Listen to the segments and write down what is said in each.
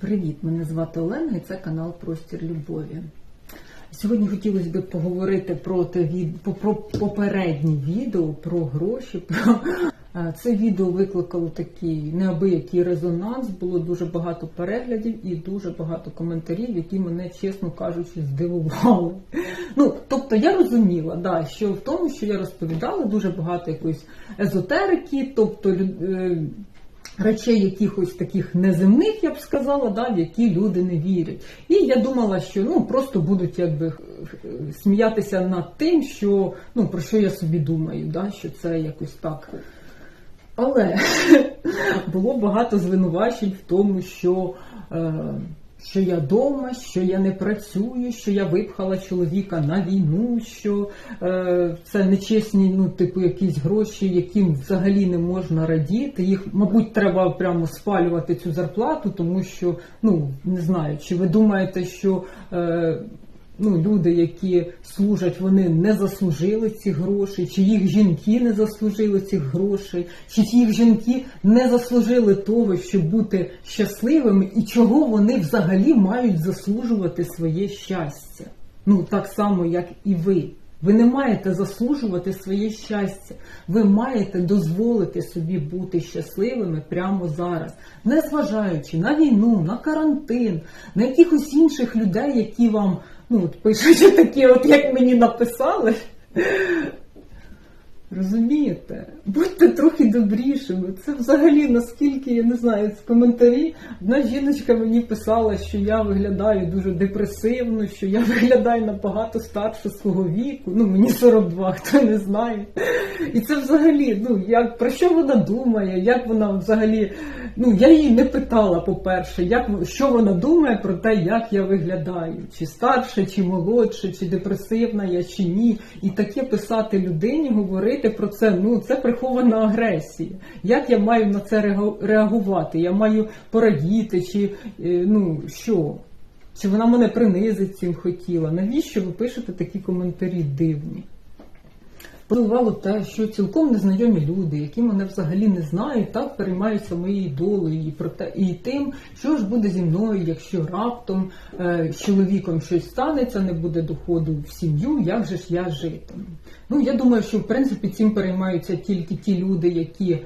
Привіт, мене звати Олена і це канал Простір Любові. Сьогодні хотілося б поговорити про те про попереднє відео про гроші. Це відео викликало такий неабиякий резонанс, було дуже багато переглядів і дуже багато коментарів, які мене, чесно кажучи, здивували. Ну, тобто я розуміла, да, що в тому, що я розповідала, дуже багато якоїсь езотерики, тобто е, речей якихось таких неземних, я б сказала, да, в які люди не вірять. І я думала, що ну просто будуть якби сміятися над тим, що ну про що я собі думаю, да, що це якось так. Але було багато звинувачень в тому, що, е, що я вдома, що я не працюю, що я випхала чоловіка на війну, що е, це нечесні, ну, типу, якісь гроші, яким взагалі не можна радіти. Їх, мабуть, треба прямо спалювати цю зарплату, тому що, ну, не знаю, чи ви думаєте, що. Е, ну, люди, які служать, вони не заслужили ці гроші, чи їх жінки не заслужили цих грошей, чи їх жінки не заслужили того, щоб бути щасливими, і чого вони взагалі мають заслужувати своє щастя. Ну, так само, як і ви. Ви не маєте заслужувати своє щастя. Ви маєте дозволити собі бути щасливими прямо зараз, незважаючи на війну, на карантин, на якихось інших людей, які вам ну, от пишуть такі, от як мені написали. Розумієте? Будьте трохи добрішими. Це взагалі наскільки я не знаю з коментарі. Одна жіночка мені писала, що я виглядаю дуже депресивно, що я виглядаю набагато старше свого віку. Ну мені 42, хто не знає. І це взагалі, ну як про що вона думає, як вона взагалі. Ну я її не питала, по-перше, як що вона думає про те, як я виглядаю, чи старше, чи молодше, чи депресивна я, чи ні. І таке писати людині, говорити про це. Ну це прихована агресія. Як я маю на це реагувати? Я маю порадіти, чи е, ну що? Чи вона мене принизить цим хотіла? Навіщо ви пишете такі коментарі дивні? Подивувало те, що цілком незнайомі люди, які мене взагалі не знають, так переймаються моєю долею і про те, і тим, що ж буде зі мною, якщо раптом е, з чоловіком щось станеться, не буде доходу в сім'ю, як же ж я житиму? Ну я думаю, що в принципі цим переймаються тільки ті люди, які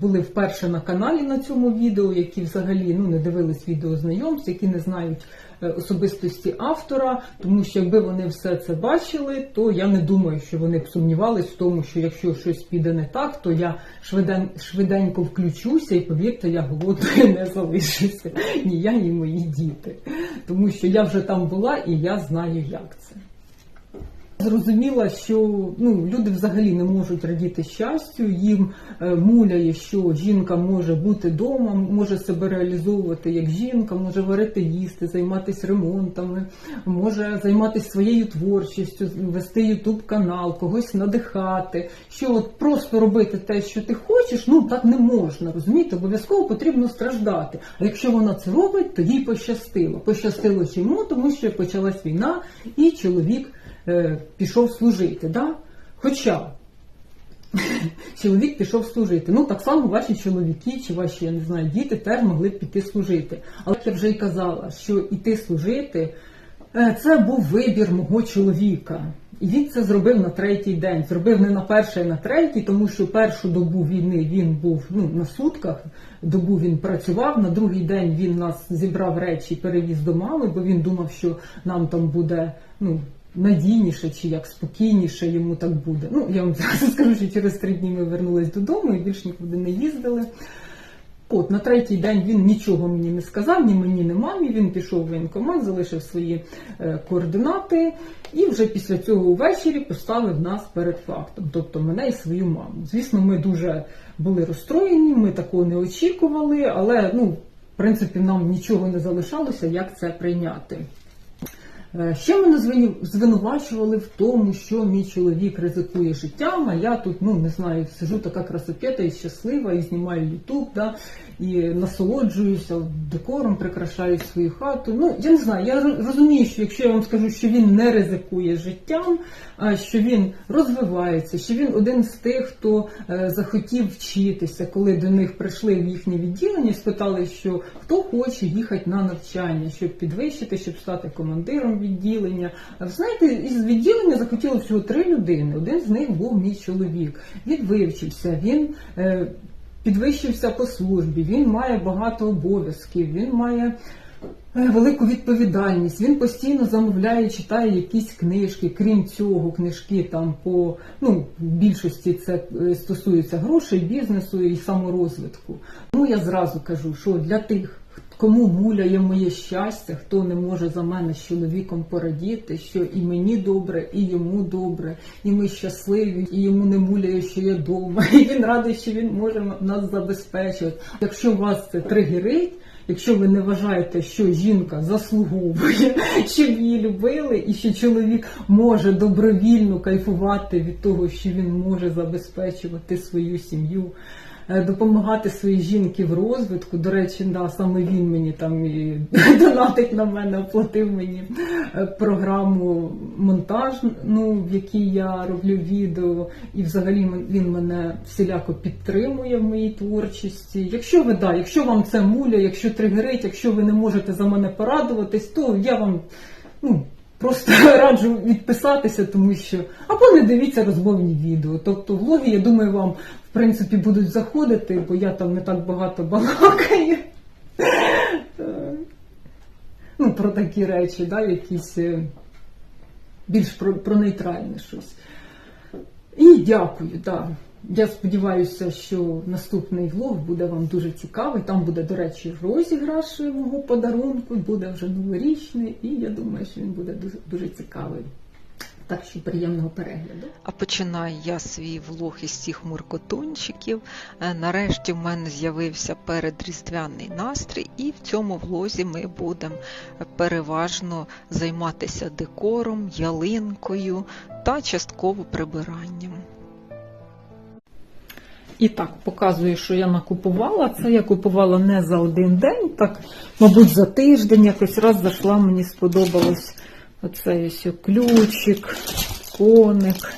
були вперше на каналі на цьому відео, які взагалі ну не дивились відео знайомств, які не знають е, особистості автора, тому що якби вони все це бачили, то я не думаю, що вони б сумнівались в тому, що якщо щось піде не так, то я швиден, швиденько включуся і повірте, я голодною не залишуся. Ні я, ні мої діти. Тому що я вже там була і я знаю, як це. Зрозуміла, що ну, люди взагалі не можуть радіти щастю, їм е, муляє, що жінка може бути вдома, може себе реалізовувати як жінка, може варити їсти, займатися ремонтами, може займатися своєю творчістю, вести ютуб канал, когось надихати. Що от просто робити те, що ти хочеш, ну так не можна. Розумієте, обов'язково потрібно страждати. А якщо вона це робить, то їй пощастило. Пощастило чому? Тому що почалась війна, і чоловік пішов служити. Да? Хоча чоловік пішов служити. Ну так само ваші чоловіки чи ваші, я не знаю, діти теж могли б піти служити. Але я вже й казала, що іти служити е, це був вибір мого чоловіка. І він це зробив на третій день. Зробив не на перший, а на третій, тому що першу добу війни він був ну, на сутках, добу він працював, на другий день він нас зібрав речі перевіз до мами, бо він думав, що нам там буде ну, надійніше чи як спокійніше йому так буде. Ну, я вам зразу скажу, що через три дні ми вернулись додому і більш нікуди не їздили. От на третій день він нічого мені не сказав, ні мені, ні мамі. Він пішов в воєнкомат, залишив свої е, координати, і вже після цього увечері поставив нас перед фактом, тобто мене і свою маму. Звісно, ми дуже були розстроєні, ми такого не очікували, але ну, в принципі, нам нічого не залишалося, як це прийняти. Е, Ще мене звину- звинувачували в тому, що мій чоловік ризикує життям, а я тут, ну не знаю, сижу така красопета і щаслива, і знімаю Ютуб, да, і насолоджуюся декором, прикрашаю свою хату. Ну, я не знаю, я розумію, що якщо я вам скажу, що він не ризикує життям, а що він розвивається, що він один з тих, хто е, захотів вчитися, коли до них прийшли в їхнє відділення, спитали, що хто хоче їхати на навчання, щоб підвищити, щоб стати командиром відділення. Знаєте, із відділення захотіло всього три людини. Один з них був мій чоловік. Він вивчився, він. Підвищився по службі, він має багато обов'язків, він має е, велику відповідальність. Він постійно замовляє, читає якісь книжки. Крім цього, книжки там по ну в більшості це е, стосується грошей, бізнесу і саморозвитку. Ну я зразу кажу, що для тих. Кому муляє моє щастя, хто не може за мене з чоловіком порадіти, що і мені добре, і йому добре, і ми щасливі, і йому не муляє, що я вдома, і він радий, що він може нас забезпечувати. Якщо вас це тригерить, якщо ви не вважаєте, що жінка заслуговує, щоб її любили, і що чоловік може добровільно кайфувати від того, що він може забезпечувати свою сім'ю. Е, Допомагати своїй жінки в розвитку. До речі, да, саме він мені там і донатить на мене, оплатив мені е, програму монтажну, в якій я роблю відео, і взагалі він мене всіляко підтримує в моїй творчості. Якщо ви да, якщо вам це муля, якщо тригерить, якщо ви не можете за мене порадуватись, то я вам ну. Просто раджу відписатися, тому що або не дивіться розмовні відео. Тобто влоги, я думаю, вам в принципі будуть заходити, бо я там не так багато балакаю. Ну, про такі речі, да, якісь е, більш про, про нейтральне щось. І дякую, так. Я сподіваюся, що наступний влог буде вам дуже цікавий. Там буде, до речі, розіграш мого подарунку, буде вже новорічний, і я думаю, що він буде дуже, дуже цікавий. Так що приємного перегляду. А починаю я свій влог із цих муркотунчиків. Е, Нарешті в мене з'явився передріздвяний настрій, і в цьому влозі ми будемо переважно займатися декором, ялинкою та частково прибиранням. І так, показую, що я накупувала. Це я купувала не за один день, так, мабуть, за тиждень якось раз зайшла, мені сподобалось оцей ось ключик, коник.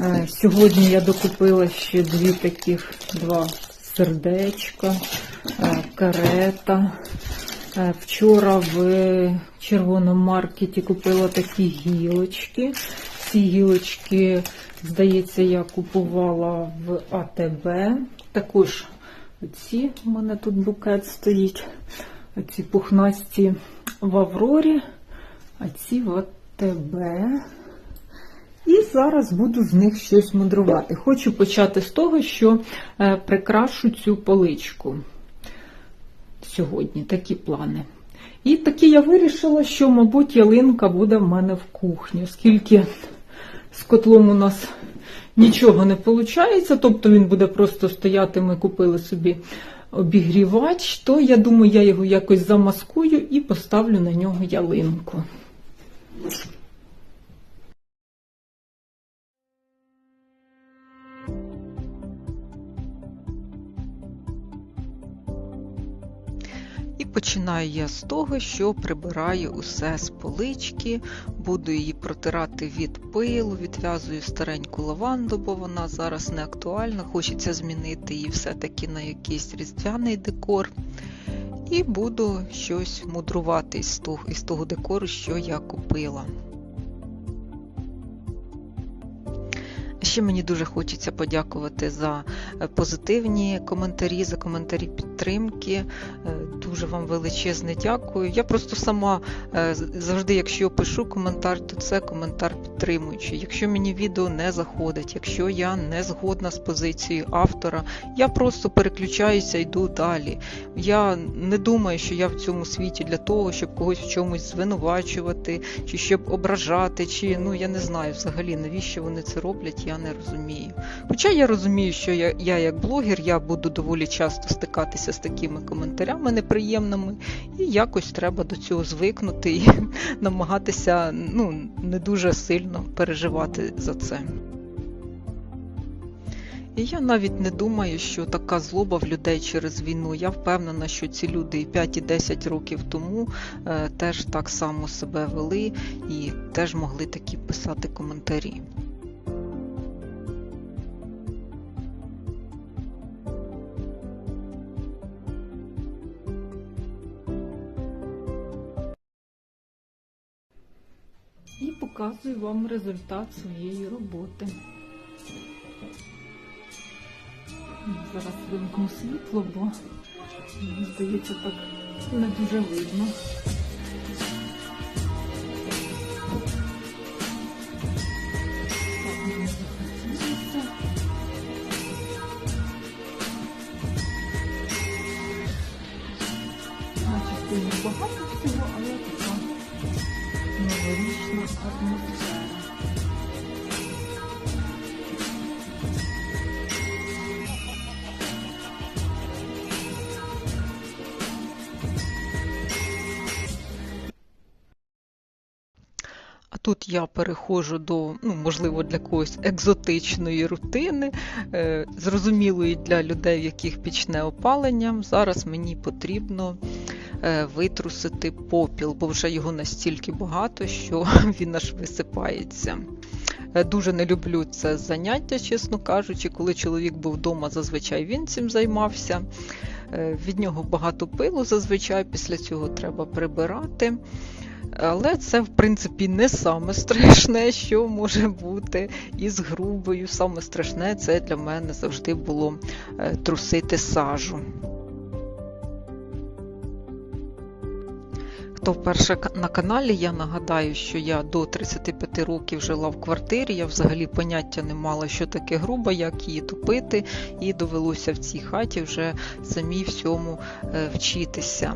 Е, Сьогодні я докупила ще дві таких два сердечка, е, карета. Е, Вчора в червоному маркеті купила такі гілочки. Ці гілочки, здається, я купувала в АТБ. Також ці у мене тут букет стоїть. Ці пухнасті в Аврорі, а ці в АТБ. І зараз буду з них щось мудрувати. Хочу почати з того, що е, прикрашу цю поличку сьогодні. Такі плани. І таки я вирішила, що, мабуть, ялинка буде в мене в кухні, оскільки з котлом у нас нічого не виходить, тобто він буде просто стояти, ми купили собі обігрівач, то я думаю, я його якось замаскую і поставлю на нього ялинку. Починаю я з того, що прибираю усе з полички, буду її протирати від пилу, відв'язую стареньку лаванду, бо вона зараз не актуальна. Хочеться змінити її все-таки на якийсь різдвяний декор. І буду щось мудрувати із того, із того декору, що я купила. Ще мені дуже хочеться подякувати за е, позитивні коментарі, за коментарі підтримки. Е, Дуже вам величезне дякую. Я просто сама е, завжди, якщо пишу коментар, то це коментар підтримуючий. Якщо мені відео не заходить, якщо я не згодна з позицією автора, я просто переключаюся йду далі. Я не думаю, що я в цьому світі для того, щоб когось в чомусь звинувачувати, чи щоб ображати, чи ну я не знаю взагалі навіщо вони це роблять, я не розумію. Хоча я розумію, що я, я як блогер, я буду доволі часто стикатися з такими коментарями неприємними, і якось треба до цього звикнути і намагатися ну, не дуже сильно переживати за це. І я навіть не думаю, що така злоба в людей через війну. Я впевнена, що ці люди і 5 і 10 років тому е, теж так само себе вели і теж могли такі писати коментарі. І показую вам результат своєї роботи. Зараз вимкну світло, бо мені здається, так не дуже видно. Тут я переходжу до, ну, можливо, для когось екзотичної рутини, е, зрозумілої для людей, в яких пічне опалення. Зараз мені потрібно е, витрусити попіл, бо вже його настільки багато, що він аж висипається. Е, Дуже не люблю це заняття, чесно кажучи. Коли чоловік був вдома, зазвичай він цим займався. Від нього багато пилу зазвичай, після цього треба прибирати. Але це, в принципі, не саме страшне, що може бути із грубою. Саме страшне це для мене завжди було е, трусити сажу. Хто вперше на каналі, я нагадаю, що я до 35 років жила в квартирі. Я взагалі поняття не мала, що таке груба, як її топити, і довелося в цій хаті вже самій всьому е, вчитися.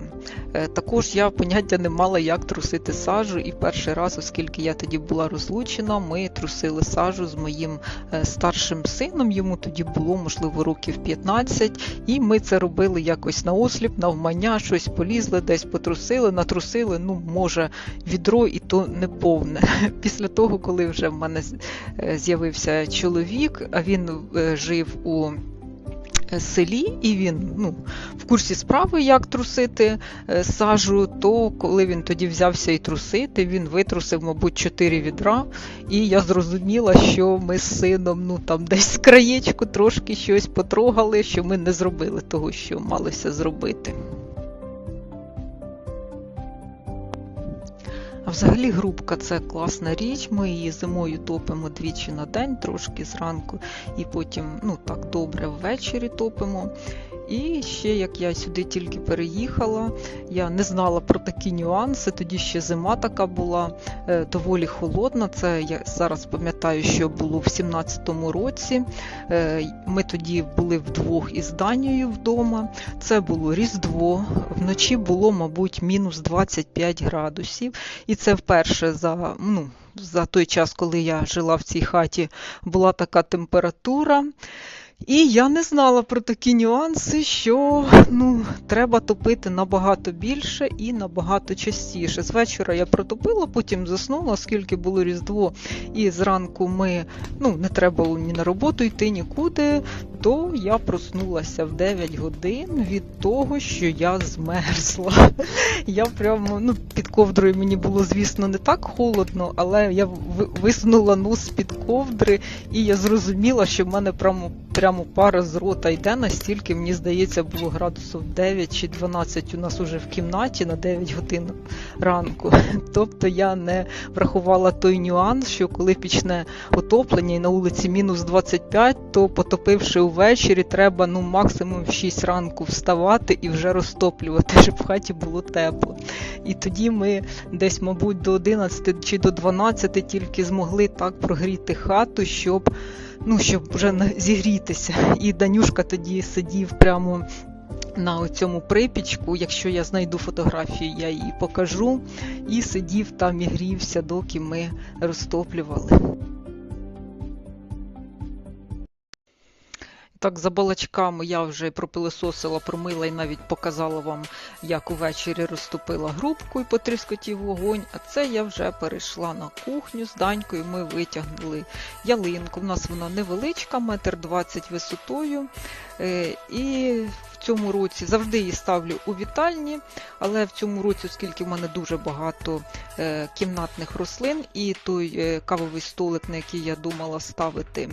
Е, Також я поняття не мала, як трусити сажу, і перший раз, оскільки я тоді була розлучена, ми трусили сажу з моїм е, старшим сином. Йому тоді було, можливо, років 15, і ми це робили якось на осліп, навмання, щось полізли, десь потрусили, натрусили, ну, може, відро і то не повне. Після того, коли вже в мене е, з'явився чоловік, а він е, жив у е, селі, і він ну, в курсі справи, як трусити сажу, то коли він тоді взявся і трусити, він витрусив, мабуть, чотири відра, і я зрозуміла, що ми з сином ну, там десь краєчку трошки щось потрогали, що ми не зробили того, що малося зробити. Взагалі грубка це класна річ. Ми її зимою топимо двічі на день, трошки зранку, і потім ну так добре ввечері топимо. І ще як я сюди тільки переїхала, я не знала про такі нюанси. Тоді ще зима така була е, доволі холодна. Це я зараз пам'ятаю, що було в 17-му році. Е, Ми тоді були вдвох із Данією вдома. Це було Різдво. Вночі було, мабуть, мінус 25 градусів. І це вперше за, ну, за той час, коли я жила в цій хаті, була така температура. І я не знала про такі нюанси, що ну, треба топити набагато більше і набагато частіше. З вечора я протопила, потім заснула, оскільки було Різдво, і зранку ми ну, не треба було ні на роботу йти, нікуди, то я проснулася в 9 годин від того, що я змерзла. Я прямо ну, під ковдрою мені було, звісно, не так холодно, але я ви- висунула нос під ковдри, і я зрозуміла, що в мене прямо, прямо пара з рота йде, настільки, мені здається, було градусів 9 чи 12 у нас уже в кімнаті на 9 годин ранку. Тобто я не врахувала той нюанс, що коли пічне отоплення і на вулиці мінус 25, то потопивши увечері, треба ну максимум в 6 ранку вставати і вже розтоплювати, щоб в хаті було тепло. І тоді ми десь, мабуть, до 11 чи до 12 тільки змогли так прогріти хату, щоб ну, щоб вже зігрітися. І Данюшка тоді сидів прямо на цьому припічку. Якщо я знайду фотографію, я її покажу. І сидів там і грівся, доки ми розтоплювали. Так, за балачками я вже пропилисосила, промила і навіть показала вам, як увечері розтопила грубку і потріскотів вогонь. А це я вже перейшла на кухню з данькою. Ми витягнули ялинку. У нас вона невеличка, метр двадцять висотою. Е, І в цьому році завжди її ставлю у вітальні, але в цьому році, оскільки в мене дуже багато е, кімнатних рослин, і той е, кавовий столик, на який я думала ставити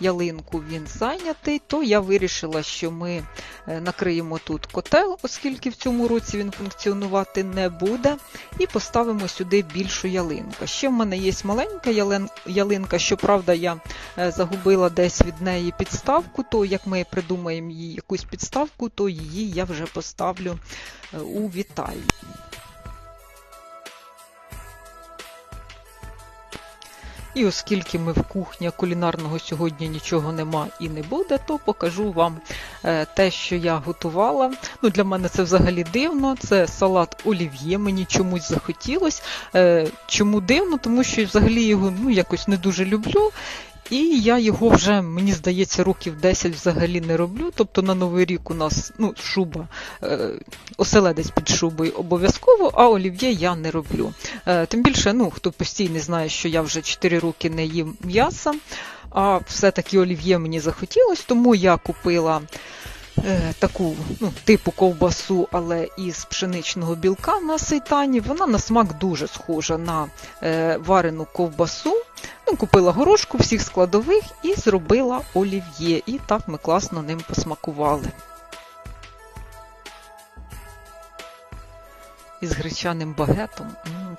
ялинку, він зайнятий, то я вирішила, що ми е, накриємо тут котел, оскільки в цьому році він функціонувати не буде, і поставимо сюди більшу ялинку. Ще в мене є маленька ялин- ялинка, щоправда, я загубила десь від неї підставку, то як ми придумаємо їй якусь підставку, то її я вже поставлю е, у вітальні. І оскільки ми в кухні кулінарного сьогодні нічого нема і не буде, то покажу вам е, те, що я готувала. Ну, для мене це взагалі дивно. Це салат олів'є, мені чомусь захотілось. Е, Чому дивно? Тому що взагалі його ну, якось не дуже люблю. І я його вже, мені здається, років 10 взагалі не роблю. Тобто на Новий рік у нас ну, шуба, е, оселедець під шубою обов'язково, а олів'є я не роблю. Е, тим більше, ну, хто постійно знає, що я вже 4 роки не їм м'яса, а все-таки олів'є мені захотілось, тому я купила. Е, Таку ну, типу ковбасу, але із пшеничного білка на сейтані. Вона на смак дуже схожа на е, варену ковбасу. Ну, купила горошку всіх складових і зробила олів'є. І так ми класно ним посмакували. Із гречаним багетом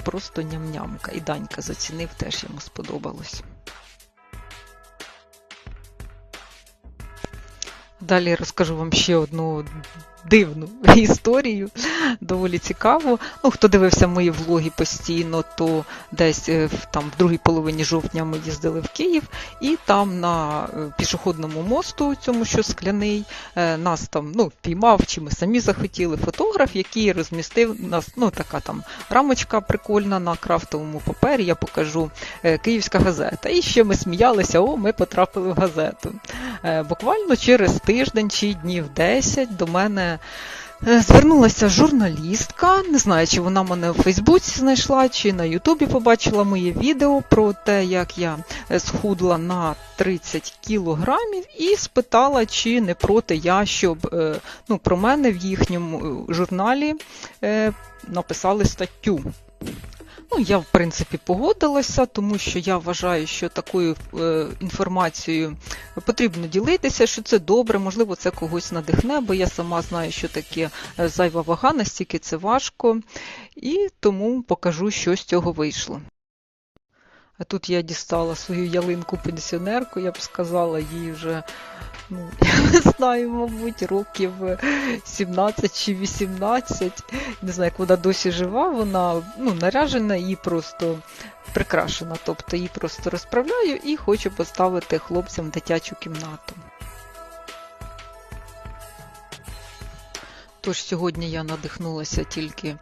просто ням-нямка. І Данька зацінив, теж йому сподобалось. Далі розкажу вам ще одну дивну історію, доволі цікаву. Ну, хто дивився мої влоги постійно, то десь е, там, в другій половині жовтня ми їздили в Київ, і там на е, пішохідному мосту, цьому що скляний, е, нас там ну, піймав, чи ми самі захотіли фотограф, який розмістив нас, ну така там рамочка прикольна на крафтовому папері. Я покажу Київська газета. І ще ми сміялися, о, ми потрапили в газету. Буквально через тиждень чи днів 10 до мене е, звернулася журналістка. Не знаю, чи вона мене в Фейсбуці знайшла, чи на Ютубі побачила моє відео про те, як я е, схудла на 30 кілограмів, і спитала, чи не проти я, щоб е, ну, про мене в їхньому журналі написали статтю. Ну, я, в принципі, погодилася, тому що я вважаю, що такою е, інформацією потрібно ділитися, що це добре, можливо, це когось надихне, бо я сама знаю, що таке е, зайва вага, настільки це важко, і тому покажу, що з цього вийшло. А тут я дістала свою ялинку пенсіонерку, я б сказала, їй вже, ну, я не знаю, мабуть, років 17 чи 18. Не знаю, як вона досі жива, вона ну, наряжена і просто прикрашена. Тобто її просто розправляю і хочу поставити хлопцям в дитячу кімнату. Тож сьогодні я надихнулася тільки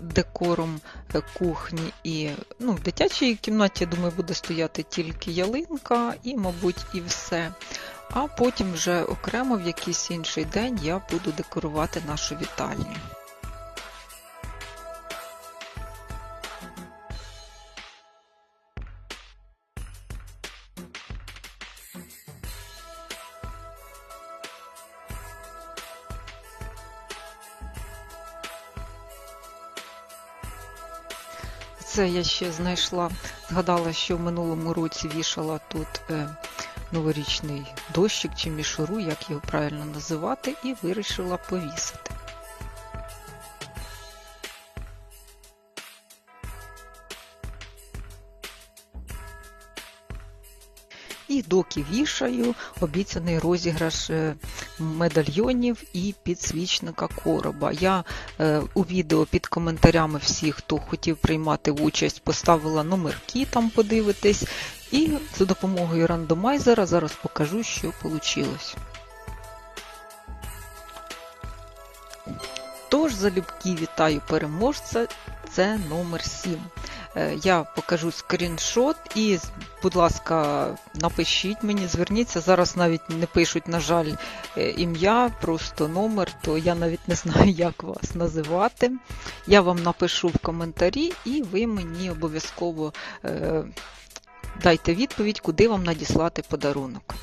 декором е, кухні і ну, в дитячій кімнаті, я думаю, буде стояти тільки ялинка і, мабуть, і все. А потім вже окремо в якийсь інший день я буду декорувати нашу вітальню. Це я ще знайшла, згадала, що в минулому році вішала тут е, новорічний дощик чи мішуру, як його правильно називати, і вирішила повісити. І доки вішаю обіцяний розіграш е, медальйонів і підсвічника короба. Я е, у відео під коментарями всіх, хто хотів приймати участь, поставила номерки, там подивитись. І за допомогою рандомайзера зараз покажу, що вийшло. Тож залюбки вітаю переможця це номер 7. Е, Я покажу скріншот і, будь ласка, напишіть мені, зверніться. Зараз навіть не пишуть, на жаль, е, ім'я, просто номер, то я навіть не знаю, як вас називати. Я вам напишу в коментарі, і ви мені обов'язково е, дайте відповідь, куди вам надіслати подарунок.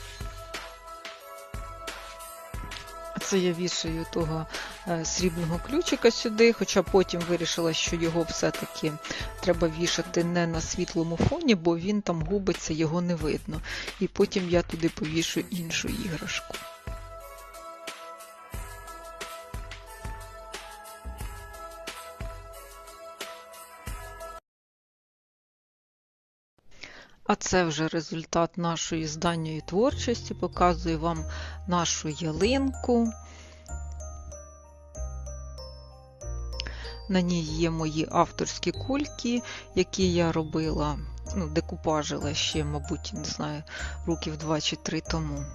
Це я вішаю того е, срібного ключика сюди, хоча потім вирішила, що його все-таки треба вішати не на світлому фоні, бо він там губиться, його не видно. І потім я туди повішу іншу іграшку. А це вже результат нашої зданньої творчості. Показую вам нашу ялинку. На ній є мої авторські кульки, які я робила, ну, декупажила ще, мабуть, не знаю, років 2 чи три тому.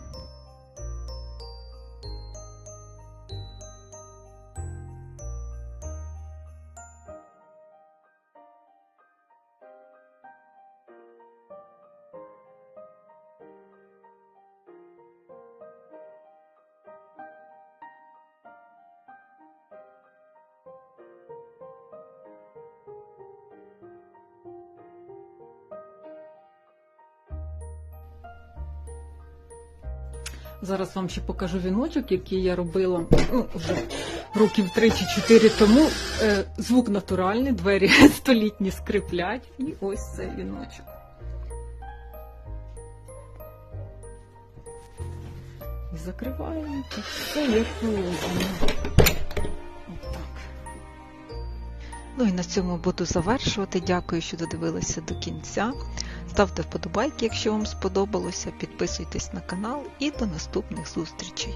Зараз вам ще покажу віночок, який я робила ну, вже років 3 чи 4 тому. Е, звук натуральний, двері столітні скриплять. І ось цей віночок. І закриваємо так все як положено. Ну і на цьому буду завершувати. Дякую, що додивилися до кінця. Ставте вподобайки, якщо вам сподобалося, підписуйтесь на канал і до наступних зустрічей.